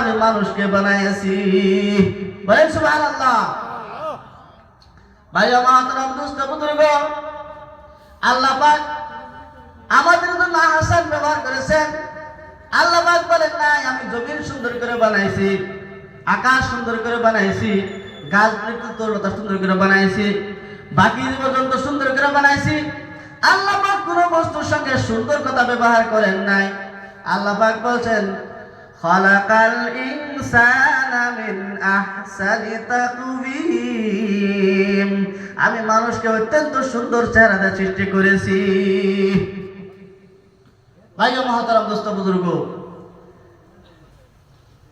আমি মানুষকে বানাইছি বলেন সুবহানাল্লাহ। ভাই, আমার দুস্থ বুজুর্গ। আল্লাহ পাক আমাদের জন্য হাসান ব্যবহার করেছেন। আল্লাহ পাক বলেন, নাই, আমি জমিন সুন্দর করে বানাইছি, আকাশ সুন্দর করে বানাইছি, গাছ তরলতা সুন্দর করে বানাইছি বাকি জীবজন্তু সুন্দর করে বানাইছি। আল্লাহ পাক কোনো বস্তুর সঙ্গে সুন্দর কথা ব্যবহার করেন নাই। আল্লাহ পাক বলছেন খলাকাল ইনসানা মিন আহসানি তাকওয়িম আমি মানুষকে অত্যন্ত সুন্দর চেহারা দিয়ে সৃষ্টি করেছি। ভাই মহাতারাম দোস্ত, বুজুর্গ।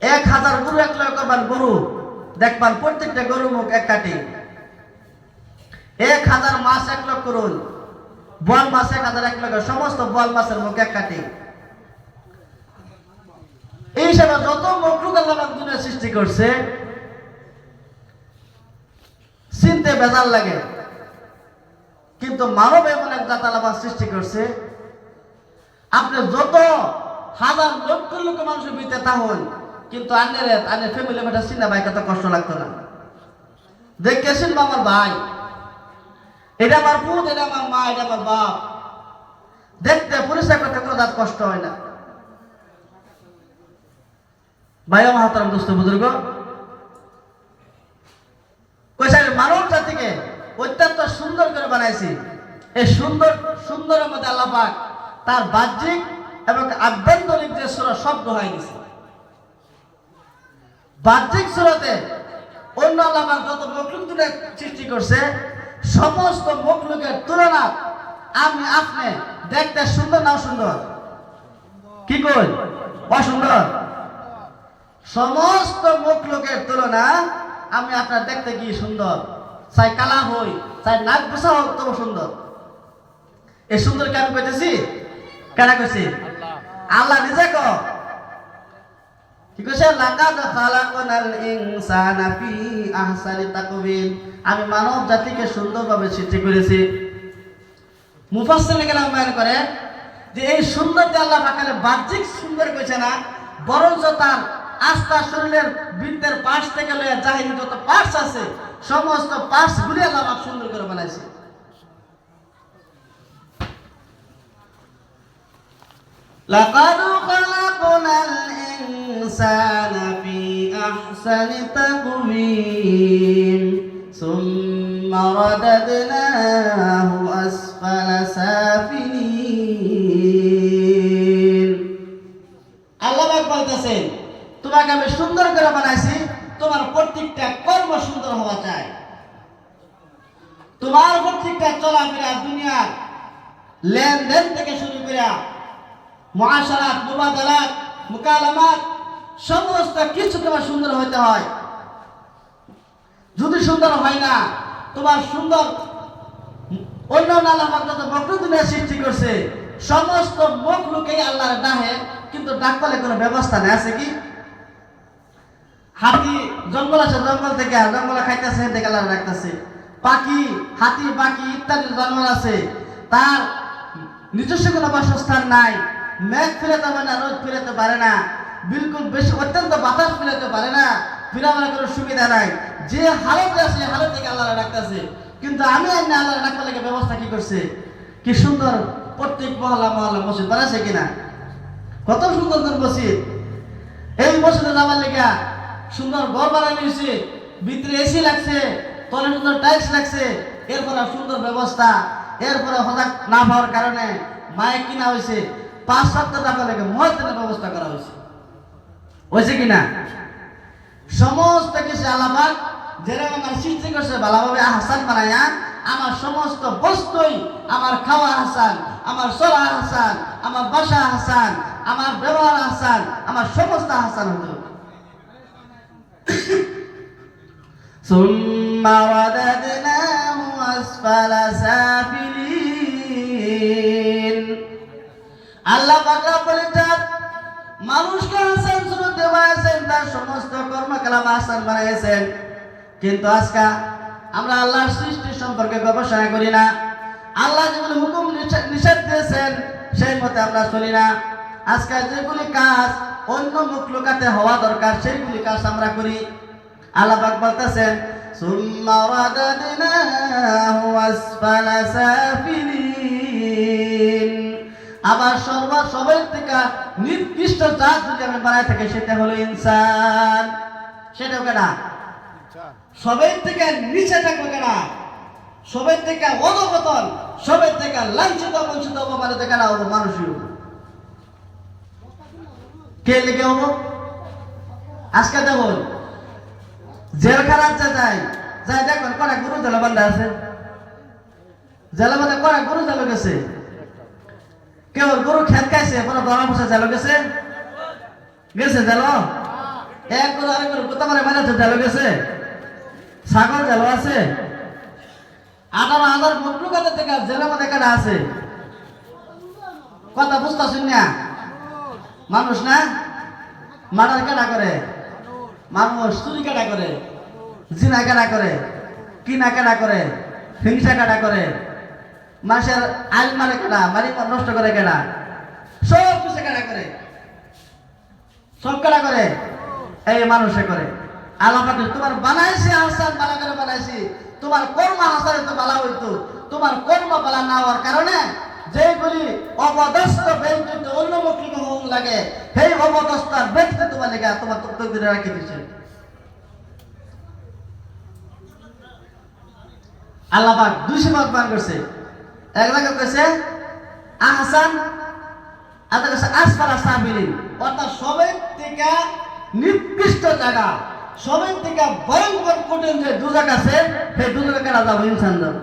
এক হাজার গরু, এক লক্ষ গরু। দেখবান প্রত্যেকটা গরু মুখ এক কাটি এক হাজার মাছ, এক লক্ষ করুন বল মাছ এক হাজার, এক লক্ষ। সমস্ত বল মাছের মুখ এক কাটি এই হিসাবে যত মকলুক আল্লাহ দুনিয়া সৃষ্টি করছে, চিনতে বেজার লাগে। কিন্তু মানব এমন এক জাত আল্লাহ সৃষ্টি করছে, আপনি যত হাজার লক্ষ লক্ষ মানুষের ভিতরে তাহন কিন্তু আন্নের আন্নের ফ্যামিলি মেটা চিনা ভাই কত কষ্ট লাগতো না। দেখেছেন আমার ভাই, এটা আমার পুত, এটা আমার মা, এটা আমার বাপ। দেখতে পরিষ্কার করতে কোনো দাঁত কষ্ট হয় না। ভাই দোস্ত বুজুর্গ। মানব জাতিকে অত্যন্ত সুন্দর করে বানাইছি। এই সুন্দর, সুন্দরের মধ্যে তার বাহ্যিক এবং আভ্যন্তরিক যে সুরা গেছে বাহ্যিক সুরতে অন্য আল্লাহ যত মকলুক তুলে সৃষ্টি করছে, সমস্ত মকলুকের তুলনা আমি আপনি দেখতে সুন্দর না সুন্দর কি কই? অসুন্দর। সমস্ত মুখ লোকের তুলনা আমি আপনার দেখতে কি সুন্দর? চাই কালা হই চাই নাক বসা হোক তবু সুন্দর। এই সুন্দর কি আমি কইতেছি কেনা কইছি? আল্লাহ। নিজে ক কি কইছে? লাকাদ খালাকনাল ইনসানা ফি আহসানি তাকওয়িম আমি মানব জাতিকে সুন্দরভাবে সৃষ্টি করেছি। মুফাসসির বয়ান করে যে এই সুন্দর যে আল্লাহ পাকালে বাহ্যিক সুন্দর কইছে না বরঞ্চ তার আস্থা শরীরের বৃত্তের পাশ থেকে লইয়া জাহিরি যত পার্টস আছে সমস্ত পার্টস গুলি আল্লাহ পাক সুন্দর করে বানাইছে لقد خلقنا الإنسان في أحسن تقويم ثم رددناه أسفل سافلين আল্লাহ পাক বলতেছেন তোমাকে আমি সুন্দর করে বানাইছি, তোমার প্রত্যেকটা কর্ম সুন্দর হওয়া চাই। তোমার প্রত্যেকটা চলাফেরা দুনিয়ার লেনদেন থেকে শুরু করে মহাসারাত, মুবাদালাত, মুকালামাত, সমস্ত কিছু তোমার সুন্দর হইতে হয়। যদি সুন্দর হয় না, তোমার সুন্দর অন্য আল্লাহ যত দুনিয়া সৃষ্টি করছে। সমস্ত মুখ লোকেই আল্লাহর ডাহে কিন্তু ডাক পালে কোনো ব্যবস্থা নেই, আছে কি? হাতি জঙ্গল আছে, জঙ্গল থেকে, জঙ্গলে খাইতেছে আল্লাহ ডাকতেছে। পাখি, হাতি, পাখি ইত্যাদি জানোয়ার আছে। তার নিজস্ব কোনো বাসস্থান নাই। মেঘ ফিরাতে পারে না, রোদ ফিরাতে পারে না। বিলকুল বেশি অত্যন্ত বাতাস ফিরাতে পারে না। ফিরাবার কোনো সুবিধা নাই। যে হালতে আছে হালত থেকে আল্লাহ ডাকতেছে। কিন্তু আমি আর না আল্লাহ ডাকবার লেগে ব্যবস্থা কি করছে? কি সুন্দর প্রত্যেক মহল্লা মহল্লা মসজিদ বানাইছে কিনা? কত সুন্দর সুন্দর মসজিদ। এই মসজিদে যাবার লেগে সুন্দর ঘর বানানো হয়েছে ভিতরে এসি লাগছে তলে সুন্দর টাইলস লাগছে। এরপরে সুন্দর ব্যবস্থা, এরপরে হঠাৎ না পাওয়ার কারণে মাইক কিনা হয়েছে। পাঁচ সপ্তাহ টাকা লেগে মহাজনের ব্যবস্থা করা হয়েছে। হয়েছে কিনা সমস্ত কিছু আলাপাক যেরকম আমার সৃষ্টি করছে, ভালোভাবে হাসান বানায়া, আমার সমস্ত বস্তুই, আমার খাওয়া হাসান আমার চলা হাসান আমার বাসা হাসান আমার ব্যবহার হাসান আমার সমস্ত হাসান হতো ثم رددناه أسفل سافلين আল্লাহ পাকরা বলেছেন মানুষকে হাসান সুরতে বানাইছেন তার সমস্ত কর্মকলাপ হাসান বানাইছেন কিন্তু আজকে আমরা আল্লাহর সৃষ্টি সম্পর্কে গবেষণা করি না আল্লাহ যেগুলি হুকুম নিষে- নিষেধ দিয়েছেন সেই মতে আমরা চলি না আজকাল যেগুলি কাজ অন্য মুখ লুকাতে হওয়া দরকার সেইগুলি কাজ আমরা করি। আল্লাহ বলতেছেন আবার সর্ব সবের থেকে নির্দিষ্ট জাত যদি আমি বানায় থাকি সেটা হলো ইনসান। সেটাও কেনা? সবের থেকে নিচে থাকবে কেনা? সবের থেকে অধপতন সবের থেকে লাঞ্ছিত বঞ্চিত অপমানিত কেন? মানুষই হব কে লেগে হব আজকে দেখুন জেলখানা যে যায় যাই দেখুন, কটা গুরু জলবান্ধা আছে। জেলবান্ধা কটা গুরু জল গেছে? কেউ গরু খেত খাইছে, কোনো দরা বসে জেল গেছে? গেছে জেল? এক গরু আরেক গরু কোথা মানে মানে জেল গেছে? ছাগল জেল আছে? আঠারো হাজার মুদ্রুকাতে থেকে জেলের মধ্যে কেনা আছে? কথা বুঝতেছেন না? মানুষ না? মার্ডার কেনা করে? মানুষ চুরি কেনা করে? জিনা কেনা করে? কিনা কেনা করে? হিংসা কেনা করে? মানুষের আইন মানে কেনা মারি নষ্ট করে কেনা সব কিছু কেনা করে? সব কেনা করে? এই মানুষে করে। আল্লাহ তোমার বানাইছি হাসান বালা করে বানাইছি। তোমার কর্ম হাসানে তো বালা হইতো। তোমার কর্ম বালা না হওয়ার কারণে যেগুলি অবদস্ত ব্যক্তিত্ব, অন্যমুখী হন লাগে, সেই অবদস্ত ব্যক্তি তোমার লেগে তোমার তকদিরে রাখি দিছে। আল্লাহ পাক দুইশো ভাগ মান করছে। এক জায়গায় কইছে, আহসান, আর কাছে আসফালা সাবিলিন। অর্থাৎ সবের থেকে নির্দিষ্ট জায়গা, সবের থেকে ভয়ঙ্কর কঠিন যে দুজাক আছে, সেই দুজাকে যাব ইনসান যাব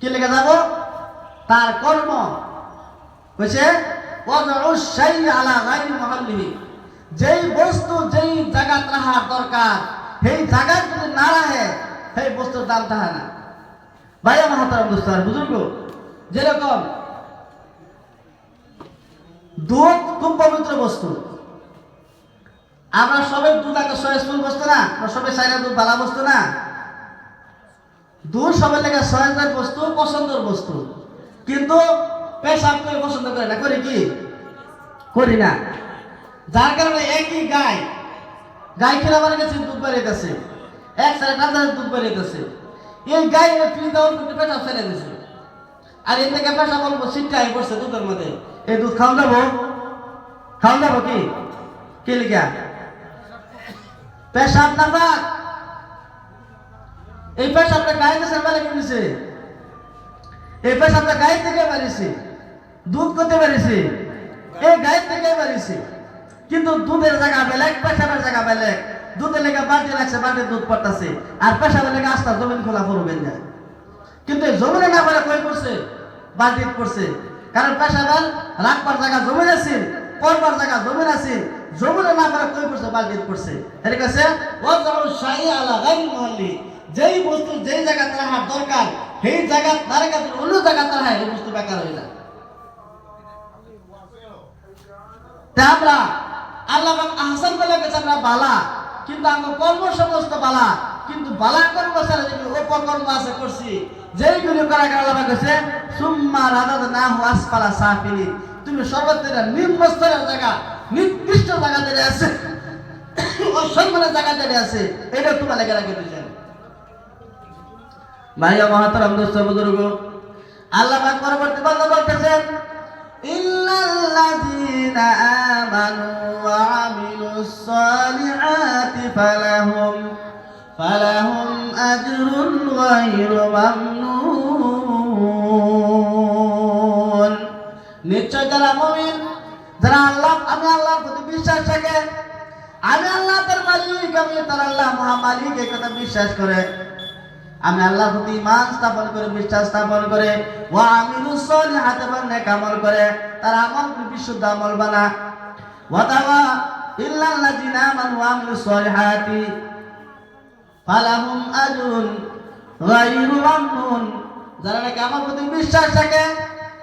কি লেগে যাব? তার কর্ম হয়েছে যেই বস্তু, যেই জায়গা রাখার দরকার, সেই জায়গা যদি না রাখে, সেই বস্তুর দাম থাকে না ভাইয়া মহাতারাম দোস্তার বুজুর্গ, যেরকম দুধ খুব পবিত্র বস্তু। আমরা সবাই দুধ আগে সয়েজফুল বস্তু না, আমরা সবাই চাইনা দুধ বালা বস্তু না। দুধ সবাই লেগে সয়েজের বস্তু, পছন্দের বস্তু। কিন্তু পেশাব করে পছন্দ করে না, করি কি? করি না। যার কারণে একই গাই গাই খেলা মানে গেছে দুধ বাড়িতেছে এক সাড়ে টান দুধ বাড়িতেছে এই গাই ফ্রি দেওয়ার কিন্তু পেশাব ছেড়ে দিছে। আর এর থেকে পেশাব বলব সিটটা আই পড়ছে দুধের মধ্যে। এই দুধ খাওয়া যাব? খাওয়া যাব কি? কি লিখা? পেশাব না এই পেশাবটা গায়ে দেশের বেলা কিনেছে এই পেশাবটা গায়ে থেকে বাড়িছে দুধ করতে পারিছে এই গায়ে থেকে বাড়িছে কিন্তু দুধের জায়গা বেলেগ, পেশাবের জায়গা বেলেগ। দুধের লেগে বালতি লাগছে, বালতি দুধ পড়তেছে। আর পেশাবের লেগে আস্তা জমিন খোলা পড়বেন যায় কিন্তু জমিনে না পারে কই করছে বালতি করছে কারণ পেশাবের রাখবার জায়গা জমিন আছে পড়বার জায়গা জমিন আছে। জমিনে না পারে কই করছে বালতি করছে এটা কাছে ও যেমন শাহী আলা গাই মহল্লি, যেই বস্তু, যেই জায়গা রাখার দরকার সেই জায়গা, তার কাছে অন্য জায়গা তার এই বস্তু বেকার হয়ে যায়। আমরা আল্লাহ আহসান বলে গেছে, আমরা বালা। কিন্তু আমরা কর্ম সমস্ত বালা। কিন্তু বালা কর্ম ছাড়া যদি উপকর্ম আছে, করছি। যেইগুলি করা আল্লাহ গেছে সুম্মা রাদাদ না আসফালা সাফিলি তুমি সর্বত্র নিম্ন জায়গা নির্দিষ্ট জায়গা যেটা আছে অসম্মানের জায়গা যেটা আছে, এটা তোমার লেগে রাখে ভাইয়া মহাতারাম দোস্ত, বুজুর্গ। আল্লাহ পাক পরবর্তী বন্ধ বলতেছেন, ইল্লাল্লাযীনা আমানু ওয়া আমিলুস সালিহাতি ফালাহুম ফালাহুম আজরুন গায়রু মামনুন। নিশ্চয় যারা মুমিন, যারা আল্লাহ, আমি আল্লাহর প্রতি বিশ্বাস রাখে, আমি আল্লাহ তার মালিক, আমি তার আল্লাহ মহামালিক, এই কথা বিশ্বাস করে। আমি আল্লাহর প্রতি ইমান স্থাপন করে, বিশ্বাস স্থাপন করে ও আমিলু সলিহাত এবং নেক আমল করে, তার আমল বিশুদ্ধ আমল বানা। ওয়া তাওয়া ইল্লাল্লাযিনা আমানু ওয়া আমিলু সলিহাতি, ফালাহুম আজরুন গায়রু মামনুন। যারা নাকি আমার প্রতি বিশ্বাস রাখে,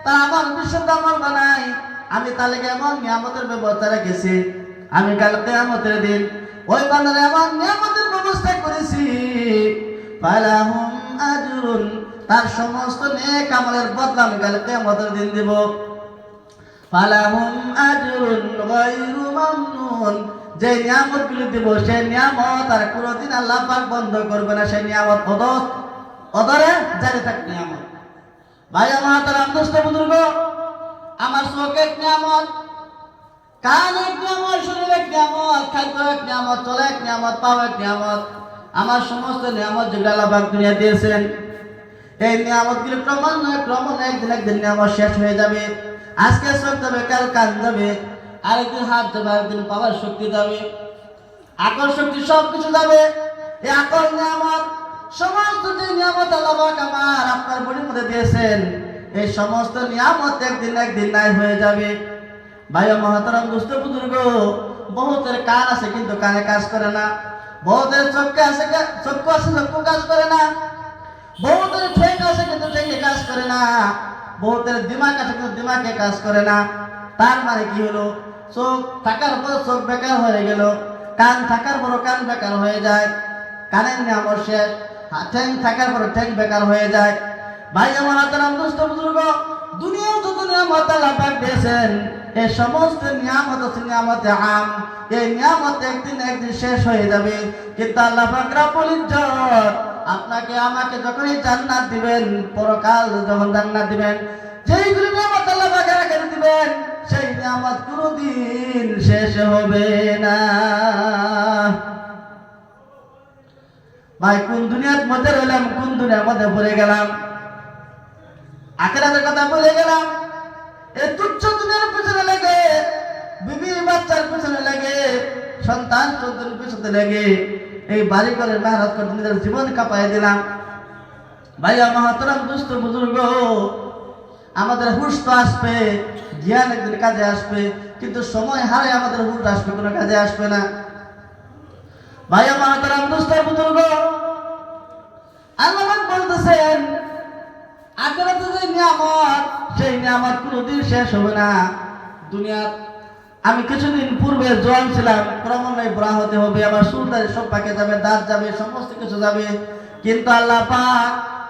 তারা আমার বিশুদ্ধ আমল বানায়। আমি তাহলে এমন নিয়ামতের ব্যবস্থা রেখেছি? আমি কাল কেয়ামতের দিন ওই বান্দারে এমন নিয়ামতের ব্যবস্থা করেছি ফালাহুম আজরুন তার সমস্ত নেক আমলের বদলা আমি কাল কিয়ামতের দিন দেব। ফালাহুম আজরুন গায়রু মামনুন, যে নিয়ামত গুলি দিব সেই নিয়ামত আর কোনোদিন আল্লাহ পাক বন্ধ করবে না সেই নিয়ামত অদর। অদরে জারি থাক নিয়ামত। ভাই, আমার তার দুষ্ট বুজুর্গ, আমার চোখ এক নিয়ামত, কান এক নিয়ামত, শরীর এক নিয়ামত, খাদ্য এক নিয়ামত চলে এক নিয়ামত পাও এক নিয়ামত। আমার সমস্ত নিয়ামত যেগুলো আল্লাহ পাক দুনিয়া দিয়েছেন। এই নিয়ামতগুলি ক্রমান্বয়ে ক্রমান্বয়ে একদিন একদিন নিয়ামত শেষ হয়ে যাবে। আজকে চোখ যাবে, কাল কান যাবে, আরেকদিন হাত যাবে, আরেকদিন পাওয়ার শক্তি যাবে। আকর শক্তি সব কিছু যাবে। এই আকর নিয়ামত, সমস্ত যে নিয়ামত আল্লাহ পাক আমার আপনার বডির মধ্যে দিয়েছেন, এই সমস্ত নিয়ামত একদিন একদিন নাই হয়ে যাবে। ভাই মহাতারাম দুষ্ট বুজুর্গ, বহুতের কান আছে কিন্তু কানে কাজ করে না। বহুতের চোখে আছে চক্ষু আছে চক্ষু কাজ করে না। বহুতের ঠেক আছে কিন্তু ঠেকে কাজ করে না। বহুতের দিমাগ আছে কিন্তু দিমাগে কাজ করে না। তার মানে কি হলো? চোখ থাকার পর চোখ বেকার হয়ে গেল। কান থাকার পর কান বেকার হয়ে যায়। কানের নিয়ামত শেষ ঠ্যাং থাকার পর ঠ্যাং বেকার হয়ে যায়। ভাই আমার হাতারাম দুষ্ট বুজুর্গ। দুনিয়ার যত নিয়ামত আল্লাহ পাক দিয়েছেন, এই সমস্ত নিয়ামত আছে নিয়ামতে আম। এই নিয়ামত একদিন একদিন শেষ হয়ে যাবে। কিন্তু আল্লাহ পাক রাব্বুল ইজ্জত আপনাকে, আমাকে যখনই জান্নাত দিবেন, পরকাল যখন জান্নাত দিবেন, যেইগুলি নিয়ামত আল্লাহ পাক রেখে দিবেন, সেই নিয়ামত কোনোদিন শেষ হবে না। ভাই, কোন দুনিয়ার মধ্যে রইলাম, কোন দুনিয়ার মধ্যে পড়ে গেলাম? কথা বলে গেলাম। তুচ্ছ দুনিয়ার লেগে বাচ্চার লেগে, সন্তান লেগে, এই নিজের জীবন কাঁপাই দিলাম। ভাইয়া মহাতরম দুস্থ বুজুর্গ, আমাদের হুশ তো আসবে, জ্ঞান একদিন কাজে আসবে, কিন্তু সময় হারে আমাদের হুশ আসবে, কোনো কাজে আসবে না। ভাইয়া মহাতরম দুস্থ বুজুর্গ, আল্লাহ বলতেছেন আখেরাতে যে নিয়ামত, সেই নিয়ামত কোনোদিন শেষ হবে না। দুনিয়ার আমি কিছুদিন পূর্বে জোয়ান ছিলাম, ক্রমান্বয়ে বড়া হতে হবে, আমার সুলতানি সব পাকে যাবে, দাঁত যাবে, সমস্ত কিছু যাবে। কিন্তু আল্লাহ পা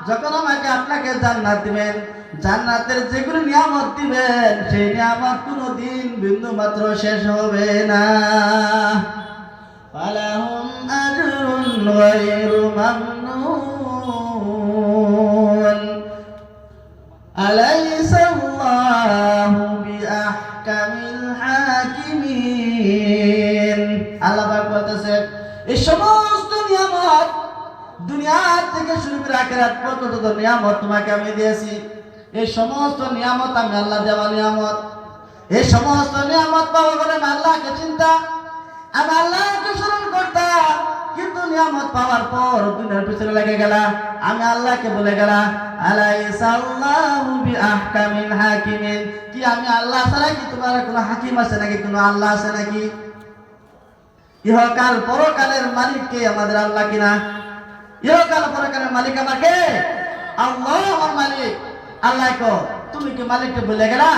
যখন আমাকে আপনাকে জান্নাত দিবেন, জান্নাতের যেগুলো নিয়ামত দিবেন, সেই নিয়ামত কোনো দিন বিন্দু মাত্র শেষ হবে না। ফালাহুম আজরুন গায়রু মামনুন أليس الله بأحكم الحاكمين আল্লাহ পাক বলতেছে এই সমস্ত নিয়ামত দুনিয়ার থেকে শুরু করে আখেরাত পর্যন্ত যত নিয়ামত তোমাকে আমি দিয়েছি এই সমস্ত নিয়ামত আমি আল্লাহ দেওয়া নিয়ামত এই সমস্ত নিয়ামত পাওয়া করে আমি আল্লাহকে চিন্তা আমি আল্লাহকে স্মরণ করতাম কিন্তু নিয়ামত পাওয়ার পর দুনিয়ার পিছনে লেগে গেলা আমি আল্লাহকে বলে গেলা আলাইসাল্লাহু বিআহকামিল হাকিমিন কি আমি আল্লাহ ছাড়া কি তোমার কোনো হাকিম আছে নাকি? কোনো আল্লাহ আছে নাকি? ইহকাল পরকালের মালিক কে আমাদের আল্লাহ কিনা? ইহকাল পরকালের মালিক আমাকে আল্লাহ আমার মালিক। আল্লাহ কো, তুমি কি মালিককে বলে গেলা?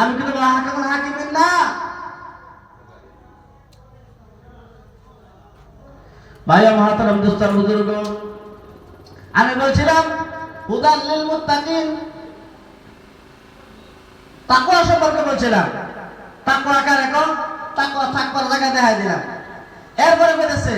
আমি কি তোমার হাকিমুল হাকিমিন না? ভাইয়া, মহাতারাম দুস্তার বুজুর্গ। আমি বলছিলাম হুদান লিল মুত্তাকিন। তাকওয়া সম্পর্কে বলছিলাম। তাকওয়া কার এখন তাকওয়া থাকবার জায়গা দেখাই দিলাম। এরপরে বলেছে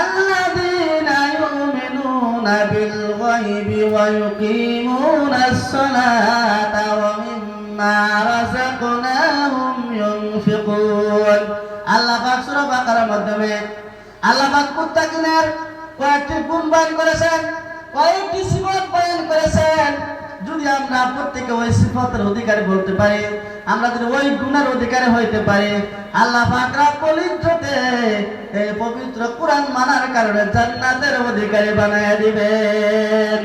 الذين يؤمنون بالغيب ويقيمون الصلاة ومما رزقناهم ينفقون আল্লাহ পাক সূরা বাকারার মাধ্যমে আল্লাহ পাক মুত্তাকিনের কয়েকটি গুণ বয়ান করেছেন। কয়েকটি সিফত বয়ান করেছেন। যদি আমরা প্রত্যেকে ওই সিফতের অধিকারী বলতে পারি, আমরা যদি ওই গুণের অধিকারী হইতে পারি, আল্লাহ পাক রাব্বুল ইজ্জতে এই পবিত্র কোরআন মানার কারণে জান্নাতের অধিকারী বানায় দিবেন।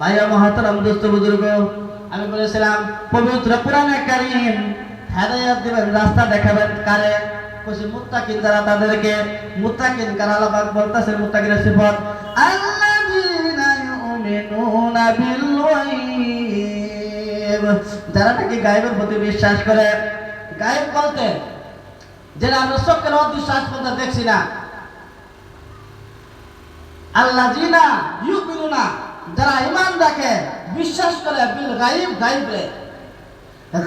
ভাইয়া মহাতারাম, দোস্ত বুজুর্গ, আমি বলেছিলাম, পবিত্র কোরআনে কারিম হেদায়াত দিবেন, রাস্তা দেখাবেন কারে? কইছে মুত্তাকিন যারা তাদেরকে মুত্তাকিন কারা আল্লাহ পাক বলতেছেন মুত্তাকিনের সিফত, আল্লাযীনা ইউমিনুনা বিল গায়ব যারা নাকি গায়েবের প্রতি বিশ্বাস করে, গায়েব বলতে, যেটা আমরা চোখের অদৃশ্য আজ পর্যন্ত দেখছি না। আল্লাহ জিনা ইউমিনুনা, যারা ইমান রাখে, বিশ্বাস করে বিল গাইব গাইব রে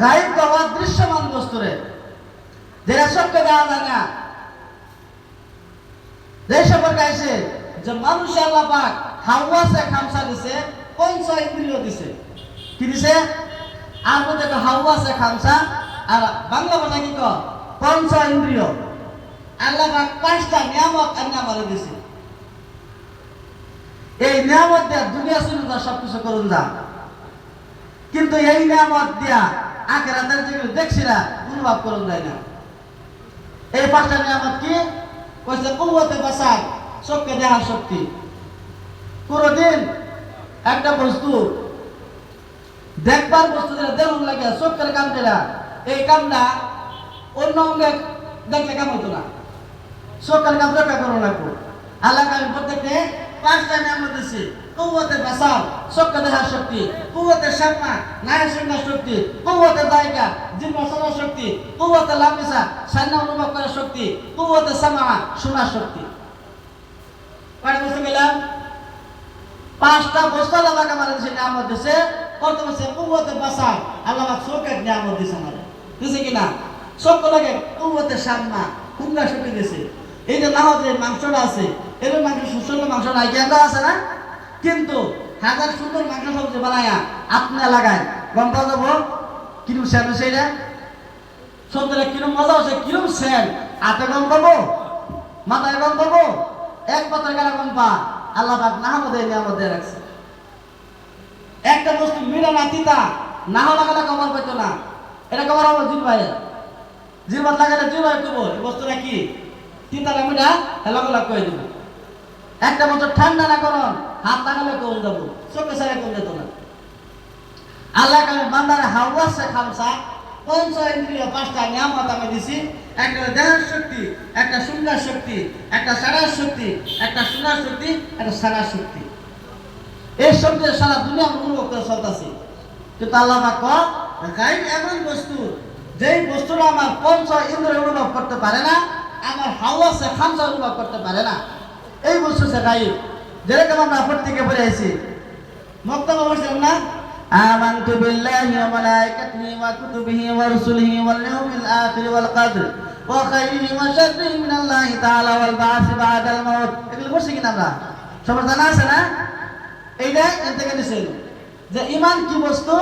গাইব বাবা দৃশ্যমান বস্তুরে যেটা সবকে দেওয়া যায় না। যে সম্পর্কে আছে যে মানুষ আল্লাহ পাক হাওয়াসে খামসা দিছে পঞ্চ ইন্দ্রিয় দিছে। কি দিছে? আর মধ্যে তো হাওয়াসে খামসা, আর বাংলা ভাষা কি ক পঞ্চ ইন্দ্রিয়। আল্লাহ পাক পাঁচটা নিয়ামত আল্লাহ আমারে দিছে। এই নিয়ামত দিয়া দুনিয়া শুনে সবকিছু করুন যা। কিন্তু এই নিয়ামত দিয়া আখেরাতের যেগুলো দেখছি না, অনুভব করুন যায় না। এই পাঁচটা নিয়ামত কি কইছে কুয়াতে বাসার চোখকে দেখার শক্তি। কোনদিন একটা বস্তু, দেখবার বস্তু যেটা দেখুন লাগে, চোখের কাম যেটা, এই কামটা অন্য অঙ্গে দেখলে কাম হতো না? চোখের কাম রক্ষা করো লাগবো। আল্লাহ আমি প্রত্যেককে পাঁচটা নিয়ামত দিছি। কুয়াতে বাসার চোখকে দেখার শক্তি। কুয়াতে সামনা নায়ের শোনার শক্তি। কুয়াতে জায়গা জিম্মা চলার শক্তি। কুয়াতে লামিসা, সান্না অনুভব করার শক্তি। কুয়াতে সামা, শোনার শক্তি। কয়টা বুঝতে গেলাম। পাঁচটা বস্তু আল্লাহ পাক আমার দিছে নিয়ামত দিছে। কত বলছে কুয়াতে বাসার আল্লাহ পাক চোখের নিয়ামত দিছে আমার দিছে কিনা চোখ লাগে কুয়াতে সামনা হুঙ্গা শক্তি দিছে। এই যে নাহ যে মাংসটা আছে এর মাংস সুন্দর মাংস নাই কেন আছে না? কিন্তু হাজার সুন্দর মাংস সবজি বানায়া আপনি লাগায়। গম পাওয়া যাব কিরম সেন সেইটা সবজিটা কিরম মজা হচ্ছে কিরম সেন হাতে গম পাবো? মাথায় গম পাবো? এক পাতার গেলে গম পা আল্লাহ পাক না মধ্যে নিয়ামত রাখছে। একটা বস্তু মিলা না তিতা না লাগালে কবর পেতো না। এটা কবর হবে জিন ভাই জিরবাত লাগালে জিন ভাই কবর। এই বস্তুটা কি? তিতা না মিঠা হেলা গলা কয়ে দিব। একটা বছর ঠান্ডা না করন হাত লাগালে কম যাব চোখে সারে কম যেত না। আল্লাহ কামে বান্দারে হাওয়াসে খামসা পঞ্চ ইন্দ্রিয় পাঁচটা নিয়ামত আমি দিছি। একটা দেহের শক্তি, একটা শুনবার শক্তি, একটা সারার শক্তি, একটা শোনার শক্তি, একটা সারার শক্তি। এই শক্তি সারা দুনিয়া অনুভব করে চলতেছি কিন্তু আল্লাহ পাক গাইব এমন বস্তু, যেই বস্তুটা আমার পঞ্চ ইন্দ্রিয় অনুভব করতে পারে না, আমার হাওয়াসে খামসা অনুভব করতে পারে না। এই বস্তু সে গাইব যেরকম আমরা প্রত্যেকে পড়ে আছি মক্তব্য বলছিলাম না آمنت بالله وملائكته وكتبه ورسله واليوم الآخر والقدر وخيره وشره من الله تعالى والبعث بعد الموت এগুলো বলছি কিনা আমরা সবার জানা আছে না এইটা এর থেকে দিছেন যে ইমান কি বস্তু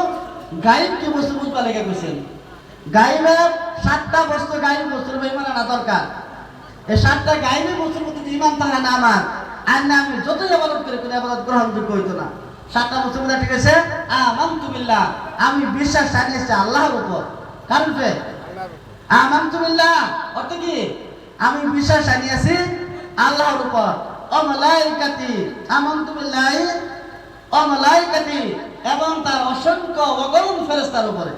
গাইব কি বস্তু বুঝবা লেগে কইছেন গাইবের সাতটা বস্তু গাইব বস্তুর উপর ইমান আনা দরকার এই সাতটা গাইবের বস্তুর প্রতি যদি ইমান থাকে না আমার আর না আমি যতই আবাদত করি, কোনো আবাদত গ্রহণযোগ্য হইতো না। সাতটা মধ্যে ঠিক আছে? আমান্তু বিল্লাহ। আমি বিশ্বাস জানিয়েছি আল্লাহর উপর। কার উপরে আমান্তু বিল্লাহ। অর্থ কি? আমি বিশ্বাস জানিয়েছি আল্লাহর উপর। অমলাইকাতি, আমান্তু বিল্লাহ অমলাইকাতি এবং তার অসংখ্য অগণন ফেরেশতার উপরে।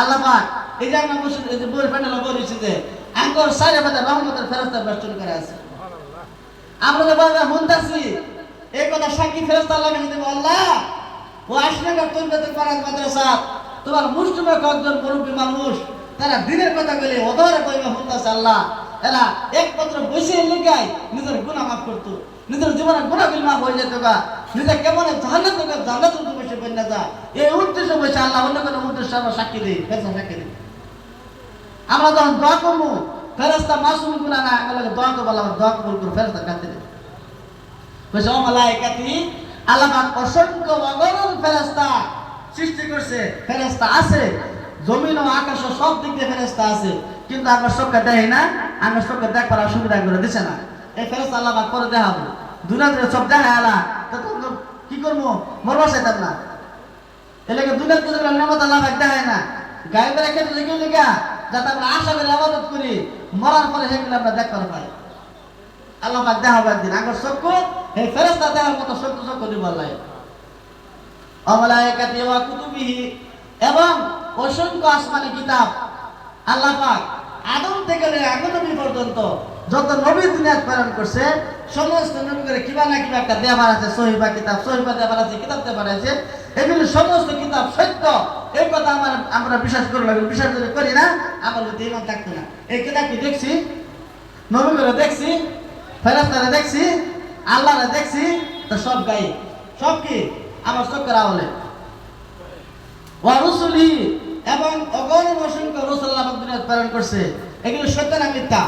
আল্লাহ পাক, এই যে আমরা বসে বই প্যানেলে বলেছি যে আঙ্কর সাইরে বাদে রহমতের ফেরেশতা বেষ্টন করে আছে। আমরা যে বাবা শুনতেছি। এই কথা সাক্ষী ফেরেস্তা আল্লাহ কাছে দেবো আল্লাহ ও আসলে তোর বেতন পারাজ মাদ্রাসা, তোমার মুসলিমে কয়েকজন মুরব্বী মানুষ, তারা দিনের কথা বলে অধরে কইবে, শুনতেছে আল্লাহ। এরা একমাত্র বসে লিগাই নিজের গুণা মাফ করতো। নিজের জীবনে গুণা বিল মাফ হয়ে যেত গা নিজে কেমন জান্নাত থেকে জান্নাত উঠে বসে বন্যা যা। এই উদ্দেশ্য বসে আল্লাহ অন্য কোনো উদ্দেশ্য আমরা সাক্ষী দিই, ফেরস্তা সাক্ষী দিই। আমরা যখন দোয়া করব ফেরস্তা মাসুম গুণা না এগুলোকে দোয়া করব, আল্লাহ দোয়া কবুল করব ফেরস্তা কাঁদতে দেবে। বলছে অমালাইকাতি আল্লাহ পাক অসংখ্য অগণন ফেরেশতা সৃষ্টি করছে। ফেরেশতা আছে, জমিন ও আকাশ সব দিক দিয়ে ফেরেশতা আছে, কিন্তু আমরা চোখে দেখি না আমরা চোখে দেখবার সুবিধা করে দিছে না। এই ফেরেশতা আল্লাহ পাক করে দেখাবো। দুনিয়া দিয়ে সব দেখা আলা তো কি করব? মরবা চাইতাম না। এলাকা দুনিয়া কিছু নিয়ামত আল্লাহ পাক দেখায় না। গাইবের ক্ষেত্রে যেগুলো লেগা যাতে আমরা আশা করে আবাদত করি, মরার পরে সেগুলো আমরা দেখবার পাই। আল্লাহ পাক দেখাবো একদিন আগর চক্ষু, এই ফেরেস্তা দেখার মতো চক্ষু চক্ষু দিব পাক পর্যন্ত যত নবী দুনিয়াত প্রেরণ করছে, সমস্ত নবী কিবা না কিবা একটা দেবার আছে, সহিবা কিতাব, সহিবা দেবার আছে, কিতাব দেবার আছে, এগুলি সমস্ত কিতাব সত্য। এই কথা আমার, আমরা বিশ্বাস করে লাগবে বিশ্বাস করি না, আমার যদি ইমান থাকতো না। এই কিতাব কি দেখছি? নবী দেখছি ফেরাস্তারে দেখছি, আল্লাহরে দেখছি, তো সব গাই সব কি? আমার চোখের আওলে ওয়ারুসুলি এবং অগণন অসংখ্য রসুল্লাহ প্রেরণ করছে। এগুলো সত্য না মিথ্যা?